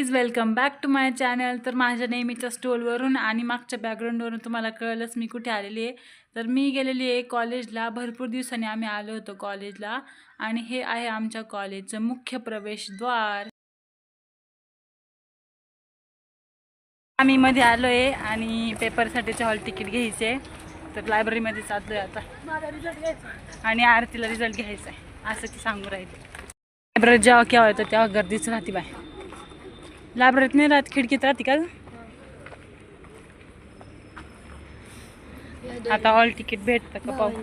Guys welcome back to my channel तर माझ्या नेहमीच्या स्टोलवरून आणि मागच्या बॅकग्राऊंडवरून तुम्हाला कळलंच मी कुठे आलेली आहे. तर मी गेलेली आहे कॉलेजला भरपूर दिवसांनी आम्ही आलो होतो कॉलेजला आणि हे आहे आमच्या कॉलेजचं मुख्य प्रवेशद्वार. आम्ही मध्ये आलो आहे आणि पेपरसाठीचे हॉल तिकीट घ्यायचे. तर लायब्ररीमध्ये चाललो आहे आता. आणि आरतीला रिझल्ट घ्यायचा आहे. असं ती सांगू राहील. लायब्ररीत जेव्हा केव्हा येतं तेव्हा गर्दीच राहते बाय लायब्ररीत नाही राहत खिडकीत राहते का आता हॉल तिकीट भेटतं का पाहू?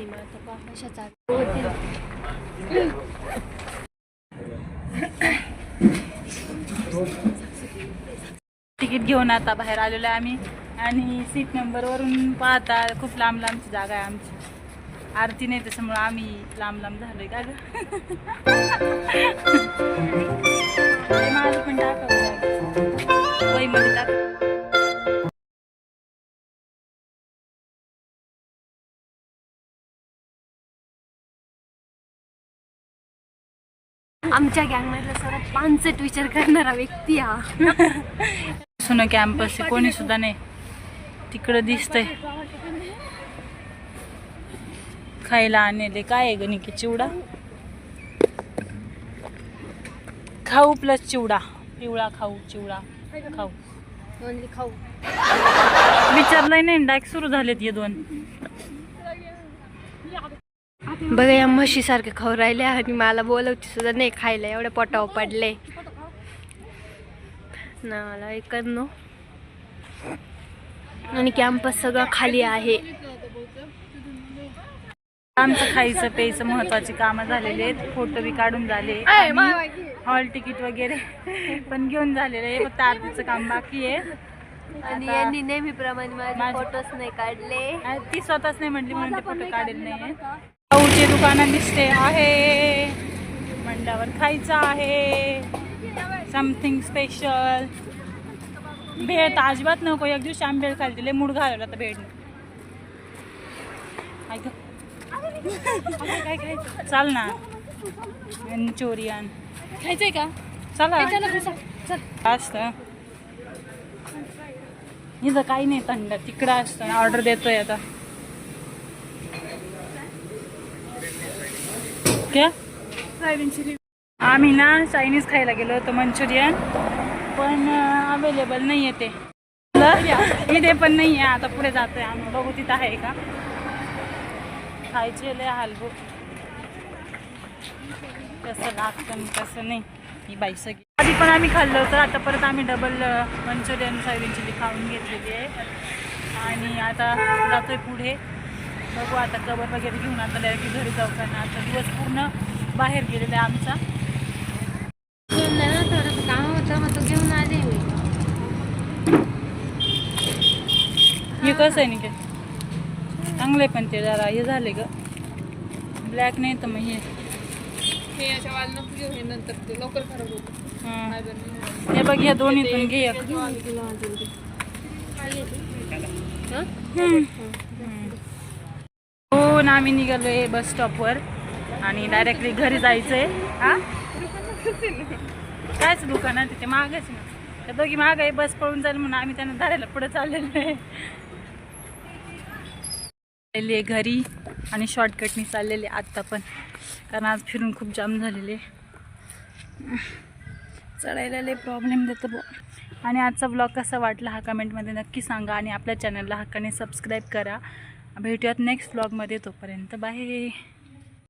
तिकीट घेऊन आता बाहेर आलेलो आहे आम्ही. आणि सीट नंबरवरून पाहता खूप लांब लांबची जागा आहे आमची. आरती नाही त्याच्यामुळं आम्ही लांब लांब झालोय का आमच्या गँगमधला सर्वात पानसट विचार करणारा व्यक्ती हा. सुन कॅम्पस कोणी सुद्धा नाही. तिकडं दिसतंय. खायला आणले. काय आहे गणिकी चिवडा? खाऊ प्लस चिवडा. पिवळा खाऊ चिवडा खाऊ. खाऊ. विचारलंय नाही डायरेक्ट सुरू झालेत हे दोन. बघा या म्हशी सारखे खाऊ राहिले आणि मला बोलवते सुद्धा नाही खायला. एवढे पोटावर पडले. ना मला ऐकत आणि कॅम्पस सगळं खाली आहे. आमचं खायचं प्यायचं महत्वाची कामं झालेली आहेत. फोटो बी काढून झाले. हॉल तिकीट वगैरे पण घेऊन झालेलं आहे. फक्त आरतीचं काम बाकी आहे. आणि यांनी नेहमीप्रमाणे माझे फोटोच नाही काढले. ती स्वतःच नाही म्हटली म्हणून ते फोटो काढेल नाही खाऊचे दुकानं दिसते. आहे. मंडावर खायचं आहे. समथिंग स्पेशल तर अजिबात नको. एक दिवशी आम्ही भेळ खाली दिले मूड घालवला तर भेळ ऐक काय खायचं? चाल ना. मंचुरियन खायचंय का? चला. असतं. इथं काही नाही थंड. तिकडं असतं. ऑर्डर देतोय आता. क्या आम्ही ना चायनीज खायला गेलो होतो मंचुरियन. पण अवेलेबल नाही आहे ते. इथे पण नाही आहे आता पुढे जातोय आम्ही. बघू तिथं आहे का? खायचे लय हलवू कसं लागतं कसं नाही. ही बाई सगळी. आधी पण आम्ही खाल्लं होतं आता परत आम्ही डबल मंचुरियन सोयाबीन चिली खाऊन घेतलेली आहे. आणि आता जातोय पुढे. बघू आता कवर वगैरे घेऊन आता डायरेक्ट घरी जाऊ कारण आता दिवस पूर्ण बाहेर गेलेला आहे आमचा. थोडस काम होतं मग तो घेऊन आले मी हे कसं आहे निके? चांगलं आहे पण ते जरा हे झाले ग. ब्लॅक नाही तर मग हे. हे अशा वालनं घेऊ हे नंतर ते लवकर खराब होतं. हां. हे बघ या दोन्हीतून घे एक. हो ना आम्ही निघालो आहे बस स्टॉपवर आणि डायरेक्टली घरी जायचं आहे हां? कायच दुकान आहे तिथे? मागच ना. दोघी माग आहे बस पळून जाईल म्हणून आम्ही त्यांना धरायला पुढे चाललेलो आहे. चाललेली आहे घरी आणि शॉर्टकटनी चाललेले आत्ता पण. कारण आज फिरून खूप जाम झालेले चढायला लय प्रॉब्लेम देतो बो आणि आजचा ब्लॉग कसा वाटला हा कमेंटमध्ये नक्की सांगा आणि आपल्या चॅनलला हक्काने सबस्क्राईब करा. भेटूयात नेक्स्ट व्लॉगमध्ये तोपर्यंत. बाय